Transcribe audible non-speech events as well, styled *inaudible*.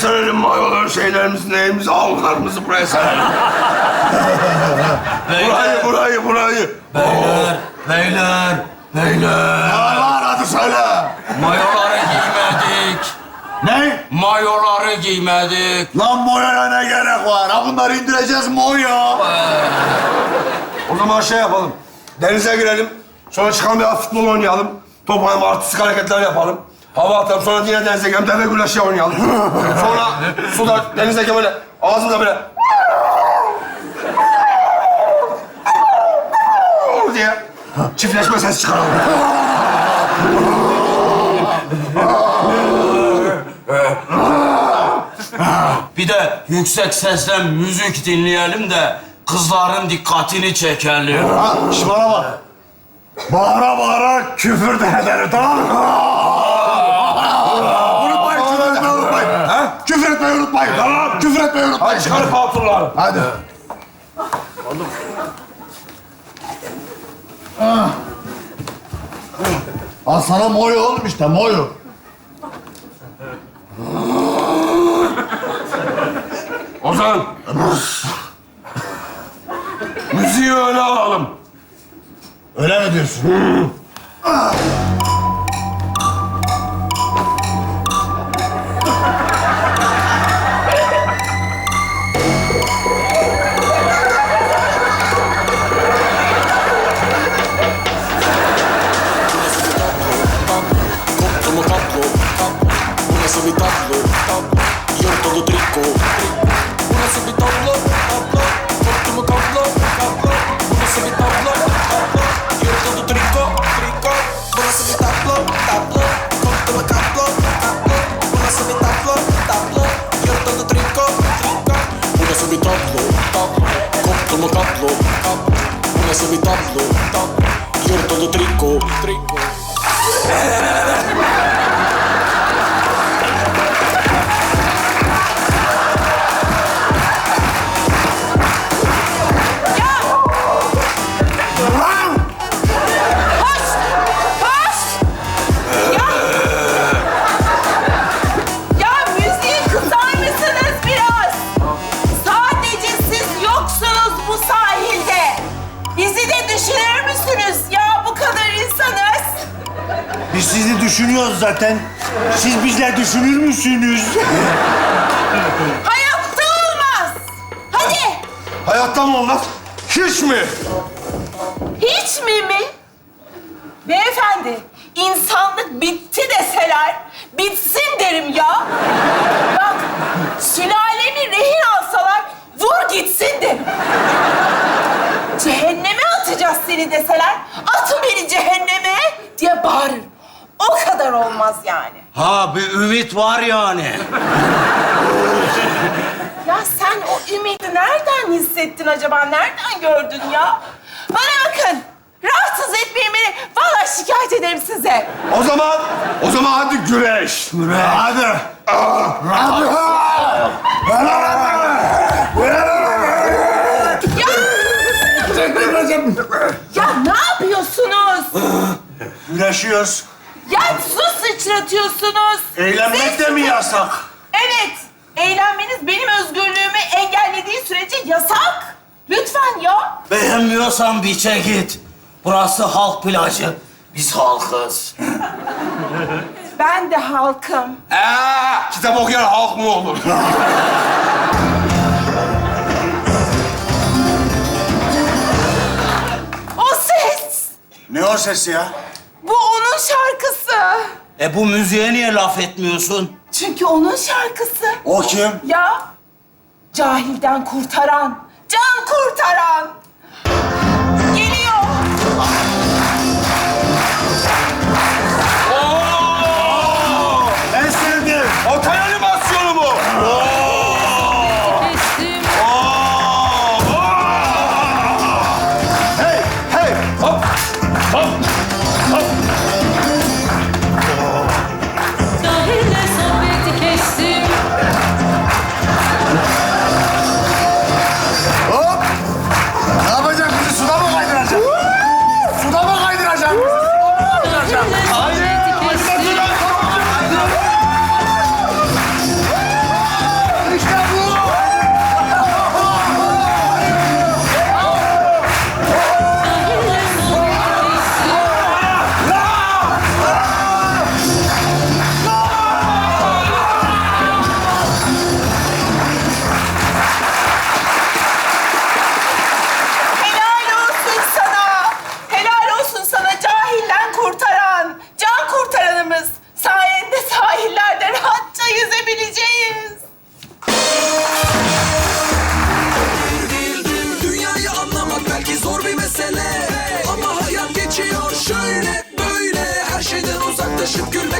serelim mayoları, şeylerimizi, neyimizi, havlularımızı buraya serelim. burayı, burayı, burayı. Beyler, beyler, beyler. Var var, hadi söyle. Mayoları giymedik. Ne? Mayoları giymedik. Lan moyaya ne gerek var? Ha bunları indireceğiz moya. o zaman şey yapalım. Denize girelim. Sonra çıkan bir futbol oynayalım. Top oynayalım, artistik hareketler yapalım. Hava atalım. Sonra yine denize girelim. Deve güreşi oynayalım. *laughs* sonra suda, denizdeki böyle ağzımda böyle... *laughs* diye çiftleşme ses çıkaralım. *laughs* Bir de yüksek sesle müzik dinleyelim de kızların dikkatini çekelim. Ha, şş bana bak. Bağıra bağıra küfür de ederim, tamam mı? Küfür etmeyi unutmayın. Tamam, küfür etmeyi unutmayın. Hadi çıkarıp patronları. Hadi. Al sana moyo oğlum işte, moyo. Ozan. Müziği öne alalım. Öyle mi diyorsun? We mi tablo sizi düşünüyoruz zaten. Siz bizle düşünür müsünüz? Hayatta olmaz. Hadi Hayatta mı olmaz? Hiç mi? hiç mi mi? Beyefendi, insanlık bitti deseler bitsin derim ya. Bak, sülalemi rehin alsalar vur gitsin derim. Cehenneme atacağız seni deseler atın beni cehenneme diye bağırırım. O kadar olmaz yani. Ha bir ümit var yani. Ya sen o ümidi nereden hissettin acaba? Nereden gördün ya? Bana bakın. Rahatsız etmeyin beni. Vallahi şikayet ederim size. O zaman, o zaman hadi güreş. Güreş. Hadi. Hadi. Ya ne yapıyorsunuz? Güreşiyoruz. Ya su sıçratıyorsunuz. Eğlenmek de mi yasak? Evet. Eğlenmeniz benim özgürlüğümü engellediği sürece yasak. Lütfen ya. Beğenmiyorsan biçe git. Burası halk plajı. Biz halkız. *laughs* Ben de halkım. Ee, kitap okuyan halk mı olur? *laughs* O ses. Ne o sesi ya? Şarkısı. E bu müziğe niye laf etmiyorsun? Çünkü onun şarkısı. O kim? Ya cahilden kurtaran, can kurtaran. Geliyor.